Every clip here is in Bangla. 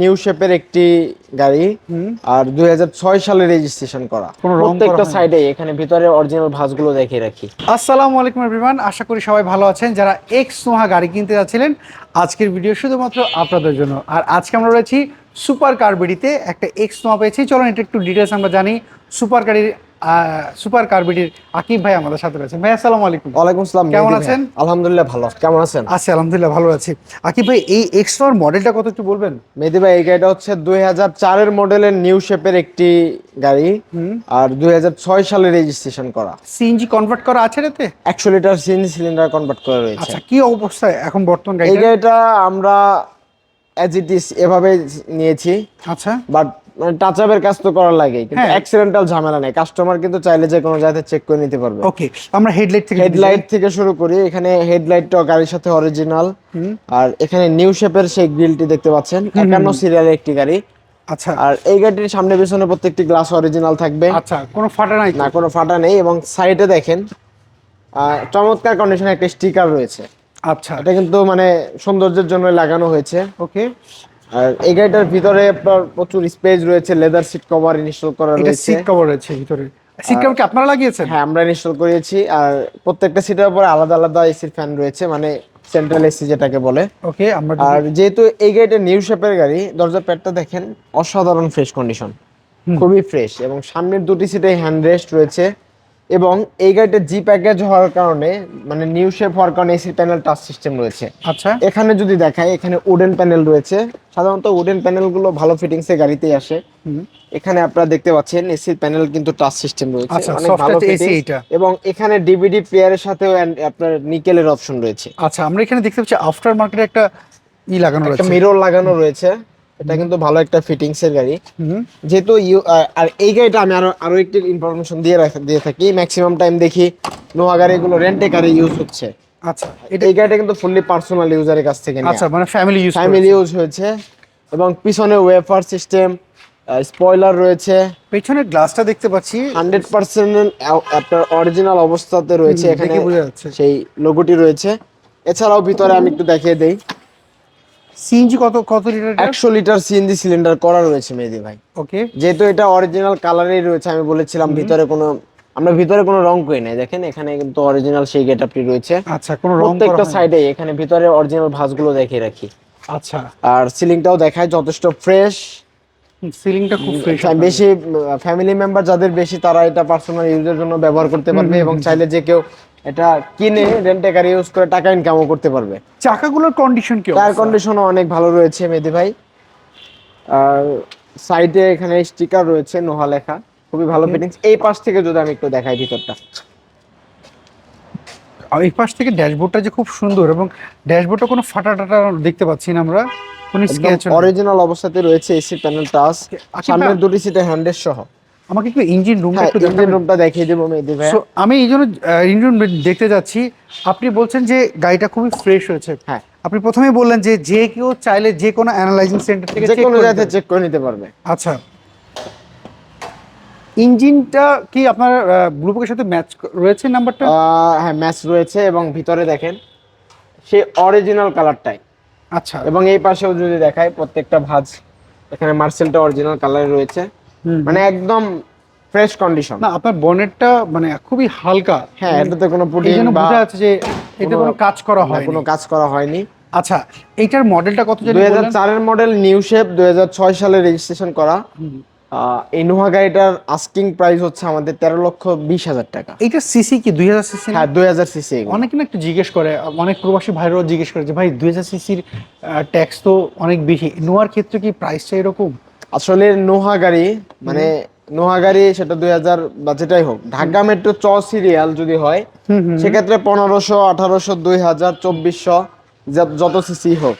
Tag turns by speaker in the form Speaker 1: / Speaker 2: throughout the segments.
Speaker 1: নিউ শেপের একটি গাড়ি আর দুই হাজার ছয় সালে রেজিস্ট্রেশন করা।
Speaker 2: কোনো
Speaker 1: প্রত্যেকটা সাইডে এখানে ভিতরে অরিজিনাল ভাঁজগুলো দেখিয়ে রাখি।
Speaker 2: আসসালামু আলাইকুম এভরিওয়ান আশা করি সবাই ভালো আছেন। যারা এক্স নোহা গাড়ি কিনতে যাচ্ছিলেন আজকের ভিডিও শুধুমাত্র আপনাদের জন্য। আর আজকে আমরা রয়েছি সুপার কারবিডিতে একটা এক্স নোহা পেয়েছি। চলুন এটা একটু ডিটেলস আমরা জানি। সুপার গাড়ির সুপার কারবিডির আকিব ভাই আমাদের সাথে রয়েছেন ভাই আসসালামু আলাইকুম।
Speaker 1: ওয়ালাইকুম আসসালাম
Speaker 2: কেমন আছেন?
Speaker 1: আলহামদুলিল্লাহ ভালো কেমন আছেন?
Speaker 2: আছি আলহামদুলিল্লাহ ভালো আছি। আকিব ভাই এই এক্স নোহার মডেলটা কত একটু বলবেন?
Speaker 1: মেহেদি ভাই এই গাড়িটা হচ্ছে দুই হাজার চারের মডেলের নিউ শেপের একটি গাড়ি। আর দুই হাজার ছয় সালে রেজিস্ট্রেশন করা।
Speaker 2: সিএনজি কনভার্ট করা আছে এতে
Speaker 1: একশো লিটার সিএনজি সিলিন্ডার কনভার্ট করা রয়েছে।
Speaker 2: আচ্ছা কি অবস্থায় এখন বর্তমান
Speaker 1: এই
Speaker 2: গাড়িটা
Speaker 1: আমরা অ্যাজ ইট ইস এভাবে নিয়েছি।
Speaker 2: আচ্ছা।
Speaker 1: বাট মানে টাচ আপের কাজ তো করার লাগে কিন্তু। অ্যাক্সিডেন্টাল ঝামেলা নেই। কাস্টমার কিন্তু চাইলে যে কোনো জায়গাতে চেক করে নিতে পারবে।
Speaker 2: ওকে আমরা হেডলাইট থেকে
Speaker 1: হেডলাইট থেকে শুরু করি। এখানে হেডলাইটটা গাড়ির সাথে অরিজিনাল আর এখানে নিউ শেপের সেই গ্রিলটি দেখতে পাচ্ছেন। একান্ন সিরিয়ালের একটি গাড়ি।
Speaker 2: আচ্ছা।
Speaker 1: আর এই গাড়িটির সামনে পিছনে প্রত্যেকটি গ্লাস অরিজিনাল থাকবে।
Speaker 2: আচ্ছা কোনো ফাটা নাই
Speaker 1: না কোনো ফাটা নেই এবং সাইডে দেখেন চমৎকার কন্ডিশনে একটা স্টিকার রয়েছে।
Speaker 2: আচ্ছা।
Speaker 1: এটা কিন্তু মানে সৌন্দর্যের জন্য লাগানো হয়েছে।
Speaker 2: ওকে।
Speaker 1: আর এই গাড়িটার ভিতরে আপনার প্রচুর স্পেস রয়েছে লেদার সিট কভার ইনস্টল করা রয়েছে।
Speaker 2: সিট কভার রয়েছে ভিতরে। সিট কভার কি আপনারা লাগিয়েছেন?
Speaker 1: হ্যাঁ আমরা ইনস্টল করেছি। আর প্রত্যেকটা সিটের উপরে আলাদা আলাদা এসির ফ্যান রয়েছে মানে সেন্ট্রাল এসি যেটাকে বলে।
Speaker 2: ওকে আমরা
Speaker 1: আর যেহেতু এই গাড়িটা নিউ শেপের গাড়ি দরজার প্যাডটা দেখেন অসাধারণ ফ্রেশ কন্ডিশন খুবই ফ্রেশ এবং সামনের দুটি সিটে হ্যান্ড রেস্ট রয়েছে। এবং এই গাড়িটা জি প্যাকেজ হওয়ার কারণে মানে নিউ শেপ হওয়ার কারণে এসি প্যানেল টাচ সিস্টেম রয়েছে।
Speaker 2: আচ্ছা।
Speaker 1: এখানে যদি দেখাই এখানে উডেন প্যানেল রয়েছে। সাধারণত উডেন প্যানেলগুলো ভালো ফিটিংস এর গাড়িতেই আসে। এখানে আপনারা দেখতে পাচ্ছেন এসির প্যানেল কিন্তু টাচ সিস্টেম রয়েছে।
Speaker 2: আচ্ছা,
Speaker 1: অনেক ভালো। এবং এখানে ডিভিডি প্লেয়ারের সাথেও আপনার নিকেলের অপশন রয়েছে।
Speaker 2: আচ্ছা আমরা এখানে দেখতে পাচ্ছি আফটার মার্কেটে একটা ই লাগানো
Speaker 1: একটা
Speaker 2: রয়েছে।
Speaker 1: মিরর লাগানো রয়েছে। এটা কিন্তু ভালো একটা ফিটিংস এর গাড়ি।
Speaker 2: হুম।
Speaker 1: যেহেতু আর এই গাড়িটা আমি আরও আরও একটি ইনফরমেশন দিয়ে রাখ- দিয়ে থাকি। ম্যাক্সিমাম টাইম দেখি নোয়া গাড়িগুলো রেন্টে গাড়ি ইউজ হচ্ছে।
Speaker 2: আচ্ছা এটা
Speaker 1: এই গাড়িটা কিন্তু ফুললি পার্সোনাল ইউজারের কাছ থেকে
Speaker 2: আচ্ছা মানে ফ্যামিলি ইউজ
Speaker 1: ফ্যামিলি ইউজ হয়েছে। এবং পিছনে ওয়েফার সিস্টেম স্পয়লার রয়েছে।
Speaker 2: পেছনের গ্লাসটা দেখতে পাচ্ছি।
Speaker 1: হান্ড্রেড পার্সেন্ট আপনার অরিজিনাল অবস্থাতে রয়েছে এখানে
Speaker 2: বোঝা যাচ্ছে।
Speaker 1: সেই লোগোটি রয়েছে। এছাড়াও ভিতরে আমি একটু দেখিয়ে দেই।
Speaker 2: সিএনজি কত কত লিটার
Speaker 1: একশো লিটার সিএনজি সিলিন্ডার করা রয়েছে মেহেদি ভাই।
Speaker 2: ওকে।
Speaker 1: যেহেতু এটা অরিজিনাল কালারেই রয়েছে আমি বলেছিলাম ভিতরে কোনো আমরা ভিতরে কোনো রং করি নাই। দেখেন এখানে কিন্তু অরিজিনাল সেই গেটআপটি রয়েছে।
Speaker 2: আচ্ছা কোনো রং
Speaker 1: প্রত্যেকটা সাইডে এখানে ভিতরে অরিজিনাল ভাঁজগুলো দেখিয়ে রাখি।
Speaker 2: আচ্ছা।
Speaker 1: আর সিলিংটাও দেখায় যথেষ্ট ফ্রেশ
Speaker 2: সিলিংটা খুব ফ্রেশ
Speaker 1: বেশি ফ্যামিলি মেম্বার যাদের বেশি তারা এটা পার্সোনাল ইউজের জন্য ব্যবহার করতে পারবে এবং চাইলে যে কেউ এটা কিনে রেন্টে গাড়ি ইউজ করে টাকা ইনকামও করতে পারবে।
Speaker 2: চাকাগুলোর কন্ডিশন কি
Speaker 1: টায়ার
Speaker 2: অবস্থা?
Speaker 1: কন্ডিশনও অনেক ভালো রয়েছে মেদি ভাই। আর সাইডে এখানে স্টিকার রয়েছে নোহা লেখা। খুবই ভালো ফিটিংস এই পাশ থেকে যদি আমি একটু দেখাই ভিতরটা।
Speaker 2: আর এই পাশ থেকে ড্যাশবোর্ডটা যে খুব সুন্দর এবং ড্যাশবোর্ডটা কোনো ফাটা টাটা দেখতে পাচ্ছি না আমরা। কোনো স্কেচ
Speaker 1: অরিজিনাল অবস্থাতে রয়েছে এসি প্যানেল টাচ
Speaker 2: আচ্ছা,
Speaker 1: সামনের দুটি সিটে হ্যান্ডেল সহ।
Speaker 2: আমাকে একটু ইঞ্জিন রুমটা
Speaker 1: হ্যাঁ
Speaker 2: একটু
Speaker 1: ইঞ্জিন রুমটা দেখিয়ে দেবো মেদি ভাই
Speaker 2: আমি এই জন্য ইঞ্জিন দেখতে যাচ্ছি। আপনি বলছেন যে গাড়িটা খুবই ফ্রেশ হয়েছে।
Speaker 1: হ্যাঁ।
Speaker 2: আপনি প্রথমে বললেন যে যে কেউ চাইলে যে কোনো অ্যানালাইজিং সেন্টার থেকে
Speaker 1: যে
Speaker 2: চেক
Speaker 1: কোনো
Speaker 2: করে নিতে
Speaker 1: চেক করে নিতে পারবে।
Speaker 2: আচ্ছা। ইঞ্জিনটা কি আপনার ব্লুবুকের সাথে ম্যাচ রয়েছে নাম্বারটা
Speaker 1: হ্যাঁ ম্যাচ রয়েছে এবং ভিতরে দেখেন সে অরিজিনাল কালারটাই
Speaker 2: আচ্ছা।
Speaker 1: এবং এই পাশেও যদি দেখায় প্রত্যেকটা ভাঁজ এখানে মার্সেলটা অরিজিনাল কালারে রয়েছে। মানে একদম ফ্রেশ কন্ডিশন
Speaker 2: না আপনার বনেটটা মানে খুবই হালকা।
Speaker 1: হ্যাঁ এটাতে কোনো
Speaker 2: জন্য
Speaker 1: বা
Speaker 2: বোঝা যাচ্ছে যে এটা কোনো কাজ করা হয়
Speaker 1: কোনো কাজ করা হয়নি।
Speaker 2: আচ্ছা এইটার মডেলটা কত জানি
Speaker 1: দুই হাজার
Speaker 2: বললেন?
Speaker 1: চারের মডেল নিউ শেপ দুই হাজার ছয় সালে রেজিস্ট্রেশন করা। এই গাড়িটার আস্কিং প্রাইস হচ্ছে আমাদের তেরো লক্ষ বিশ হাজার টাকা।
Speaker 2: এইটা সিসি কি দুই হাজার সিসি
Speaker 1: হ্যাঁ দুই হাজার সিসি
Speaker 2: অনেকে না একটু জিজ্ঞেস করে অনেক প্রবাসী ভাইরাও জিজ্ঞেস করে যে ভাই দুই হাজার সিসির ট্যাক্স তো অনেক বেশি। নোয়ার ক্ষেত্রে কি প্রাইসটা এরকম?
Speaker 1: আসলে নোহা গাড়ি মানে নোহা গাড়ি সেটা দুই হাজার বা যেটাই হোক ঢাকা মেট্রো চ সিরিয়াল যদি হয় সেক্ষেত্রে পনেরোশো আঠারোশো দুই হাজার চব্বিশশো যত সিসি হোক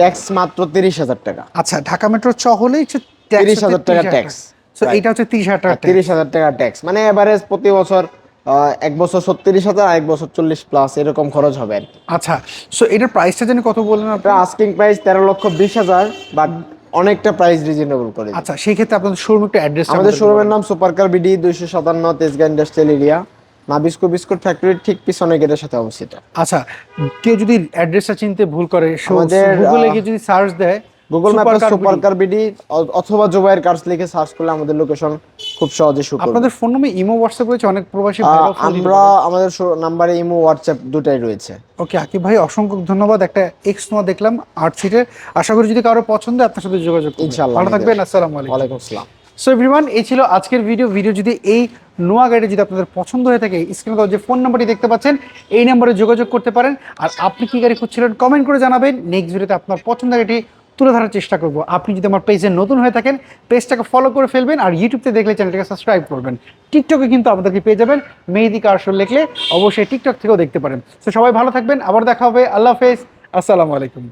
Speaker 1: ট্যাক্স মাত্র তিরিশ হাজার টাকা।
Speaker 2: আচ্ছা ঢাকা মেট্রো চ হলেই হচ্ছে
Speaker 1: 30,000 টাকা।
Speaker 2: তো এইটা হচ্ছে তিরিশ হাজার টাকা
Speaker 1: তিরিশ হাজার টাকা ট্যাক্স। মানে এভারেজ প্রতি বছর এক বছর ছত্রিশ হাজার আর এক বছর চল্লিশ প্লাস এরকম খরচ হবে
Speaker 2: আচ্ছা সো এটার প্রাইসটা জানি কত বললেন আপনি?
Speaker 1: আস্কিং প্রাইস তেরো লক্ষ বিশ হাজার বাট অনেকটা প্রাইস রিজনেবল করে
Speaker 2: আচ্ছা সেই ক্ষেত্রে আপনাদের শোরুম একটু অ্যাড্রেস
Speaker 1: আমাদের শোরুমের নাম সুপার কার বিডি দুইশো সাতান্ন Tejgaon industrial area Nabisco biscuit ফ্যাক্টরির ঠিক পিছনে গেটের সাথে অবস্থিত।
Speaker 2: আচ্ছা কেউ যদি অ্যাড্রেসটা চিনতে ভুল করে
Speaker 1: আমাদের,
Speaker 2: গুগলে গিয়ে যদি সার্চ দেয়
Speaker 1: গুগল ম্যাপে সুপার কার বিডি অথবা জুবাইর কার্স লিখে সার্চ করলে আমাদের লোকেশন খুব সহজে শো করবে।
Speaker 2: আপনাদের ফোন নম্বর ইমো হোয়াটসঅ্যাপ রয়েছে অনেক প্রবাসী
Speaker 1: আমরা আমাদের নাম্বারে ইমো হোয়াটসঅ্যাপ দুটাই রয়েছে।
Speaker 2: ওকে আকিব ভাই অসংখ্য ধন্যবাদ। একটা এক্স নোয়া দেখলাম আট সিটের আশা করি যদি কারও পছন্দ আপনার সাথে যোগাযোগ
Speaker 1: ইনশাআল্লাহ,
Speaker 2: ভালো থাকবেন আসসালামু আলাইকুম।
Speaker 1: আসসালাম।
Speaker 2: সো এভরিওয়ান এই ছিল আজকের ভিডিও ভিডিও যদি এই নোয়া গাড়ি যদি আপনাদের পছন্দ হয়ে থাকে স্ক্রিনে যে ফোন নাম্বারটি দেখতে পাচ্ছেন এই নাম্বারে যোগাযোগ করতে পারেন। আর আপনি কি গাড়ি খুঁজছিলেন কমেন্ট করে জানাবেন। নেক্সট ভিডিওতে আপনার পছন্দের গাড়িটি তুলে ধরার চেষ্টা করব। আপনি যদি আমার পেজে নতুন হয়ে থাকেন পেজটাকে ফলো করে ফেলবেন আর ইউটিউবতে দেখলে চ্যানেলটাকে সাবস্ক্রাইব করবেন। টিকটকে কিন্তু আমাদেরকে পেয়ে যাবেন মেহেদি কারশোর লিখলে, অবশ্যই টিকটক থেকেও দেখতে পারেন। তো সবাই ভালো থাকবেন, আবার দেখা হবে। আল্লাহ হাফেজ। আসসালামু আলাইকুম।